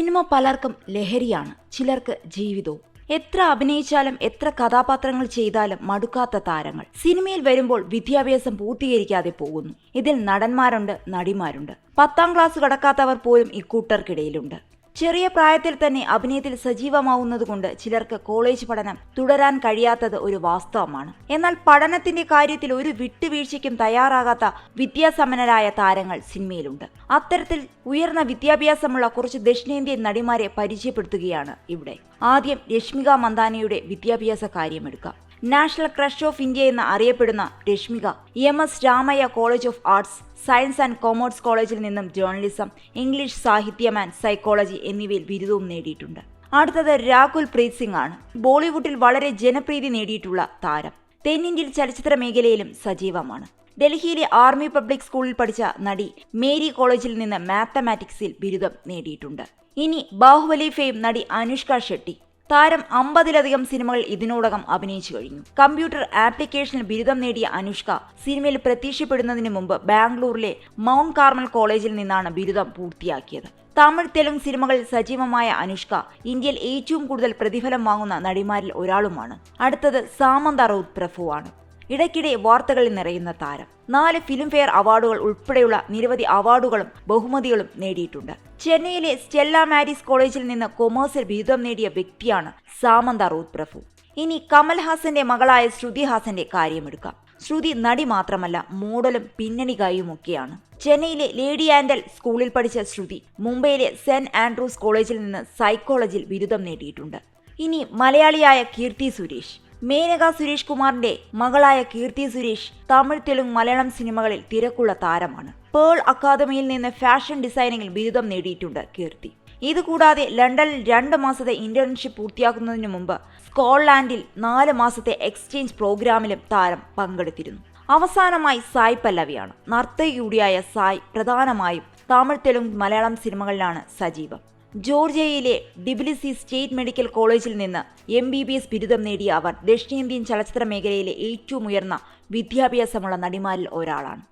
Cinema പലർക്കും ലഹരിയാണ്. ചിലർക്ക് ജീവിതവും. എത്ര അഭിനയിച്ചാലും എത്ര കഥാപാത്രങ്ങൾ ചെയ്താലും മടുക്കാത്ത താരങ്ങൾ. സിനിമയിൽ വരുമ്പോൾ വിദ്യാഭ്യാസം പൂർത്തീകരിക്കാതെ പോകുന്നു. ഇതിൽ നടന്മാരുണ്ട് നടിമാരുണ്ട്. പത്താം ക്ലാസ് കടക്കാത്തവർ പോലും ഇക്കൂട്ടർക്കിടയിലുണ്ട് ചെറിയ പ്രായത്തിൽ തന്നെ അഭിനയത്തിൽ സജീവമാവുന്നതുകൊണ്ട് ചിലർക്ക് കോളേജ് പഠനം തുടരാൻ കഴിയാത്തത് ഒരു വാസ്തവമാണ്. എന്നാൽ പഠനത്തിന്റെ കാര്യത്തിൽ ഒരു വിട്ടുവീഴ്ചയ്ക്കും തയ്യാറാകാത്ത വിദ്യാസമനരായ താരങ്ങൾ സിനിമയിലുണ്ട്. അത്തരത്തിൽ ഉയർന്ന വിദ്യാഭ്യാസമുള്ള കുറച്ച് ദക്ഷിണേന്ത്യൻ നടിമാരെ പരിചയപ്പെടുത്തുകയാണ് ഇവിടെ. ആദ്യം രശ്മിക മന്ദാനയുടെ വിദ്യാഭ്യാസ കാര്യമെടുക്കാം നാഷണൽ ക്രഷ് ഓഫ് ഇന്ത്യ എന്ന് അറിയപ്പെടുന്ന Rashmika. M S Ramaiah college of arts science and commerce കോളേജിൽ നിന്നും ജേർണലിസം ഇംഗ്ലീഷ് സാഹിത്യം ആൻഡ് സൈക്കോളജി എന്നിവയിൽ ബിരുദവും നേടിയിട്ടുണ്ട്. അടുത്തത് രാഹുൽ പ്രീത് സിംഗ് ആണ്. ബോളിവുഡിൽ വളരെ ജനപ്രീതി നേടിയിട്ടുള്ള താരം. തെന്നിന്ത്യൻ ചലച്ചിത്ര മേഖലയിലും സജീവമാണ്. ഡൽഹിയിലെ ആർമി പബ്ലിക് സ്കൂളിൽ പഠിച്ച നടി മേരി കോളേജിൽ നിന്ന് മാത്തമാറ്റിക്സിൽ ബിരുദം നേടിയിട്ടുണ്ട്. ഇനി ബാഹുബലി ഫെയിം നടി അനുഷ്ക ഷെട്ടി. താരം അമ്പതിലധികം സിനിമകൾ ഇതിനോടകം അഭിനയിച്ചു കഴിഞ്ഞു. കമ്പ്യൂട്ടർ ആപ്ലിക്കേഷനിൽ ബിരുദം നേടിയ അനുഷ്ക സിനിമയിൽ പ്രത്യക്ഷപ്പെടുന്നതിന് മുമ്പ് ബാംഗ്ലൂരിലെ മൗണ്ട് കാർമൽ കോളേജിൽ നിന്നാണ് ബിരുദം പൂർത്തിയാക്കിയത്. തമിഴ് തെലുങ്ക് സിനിമകളിൽ സജീവമായ അനുഷ്ക ഇന്ത്യയിൽ ഏറ്റവും കൂടുതൽ പ്രതിഫലം വാങ്ങുന്ന നടിമാരിൽ ഒരാളുമാണ്. അടുത്തത് സാമന്ത റൌത്ത് പ്രഭുവാണ്. ഇടയ്ക്കിടെ വാർത്തകളിൽ നിറയുന്ന താരം. നാല് ഫിലിംഫെയർ അവാർഡുകൾ ഉൾപ്പെടെയുള്ള നിരവധി അവാർഡുകളും ബഹുമതികളും നേടിയിട്ടുണ്ട്. ചെന്നൈയിലെ സ്റ്റെല്ല മാരിസ് കോളേജിൽ നിന്ന് കൊമേഴ്സിൽ ബിരുദം നേടിയ വ്യക്തിയാണ് സാമന്ത റൂത്ത് പ്രഭു. ഇനി കമൽഹാസന്റെ മകളായ ശ്രുതി ഹാസന്റെ കാര്യമെടുക്കാം. ശ്രുതി നടി മാത്രമല്ല മോഡലും പിന്നണി ഗായിയുമൊക്കെയാണ് ചെന്നൈയിലെ ലേഡി ആൻഡൽ സ്കൂളിൽ പഠിച്ച ശ്രുതി മുംബൈയിലെ സെന്റ് ആൻഡ്രൂസ് കോളേജിൽ നിന്ന് സൈക്കോളജിയിൽ ബിരുദം നേടിയിട്ടുണ്ട്. ഇനി മലയാളിയായ കീർത്തി സുരേഷ്. മേനക സുരേഷ് കുമാറിന്റെ മകളായ കീർത്തി സുരേഷ് തമിഴ് തെലുങ്ക് മലയാളം സിനിമകളിൽ തിരക്കുള്ള താരമാണ്. പേൾ അക്കാദമിയിൽ നിന്ന് ഫാഷൻ ഡിസൈനിങ്ങിൽ ബിരുദം നേടിയിട്ടുണ്ട് കീർത്തി. ഇതുകൂടാതെ ലണ്ടനിൽ രണ്ട് മാസത്തെ ഇന്റേൺഷിപ്പ് പൂർത്തിയാക്കുന്നതിന് മുമ്പ് സ്കോട്ട്ലാൻഡിൽ നാല് മാസത്തെ എക്സ്ചേഞ്ച് പ്രോഗ്രാമിലും താരം പങ്കെടുത്തിരുന്നു. അവസാനമായി സായ് പല്ലവിയാണ്. നർത്തകി കൂടിയായ സായ് പ്രധാനമായും തമിഴ് തെലുങ്ക് മലയാളം സിനിമകളിലാണ് സജീവം. ജോർജിയയിലെ ഡിബിലിസി സ്റ്റേറ്റ് മെഡിക്കൽ കോളേജിൽ നിന്ന് എം ബി ബി എസ് ബിരുദം നേടിയ അവർ ദക്ഷിണേന്ത്യൻ ചലച്ചിത്ര മേഖലയിലെ ഏറ്റവും ഉയർന്ന വിദ്യാഭ്യാസമുള്ള നടിമാരിൽ ഒരാളാണ്.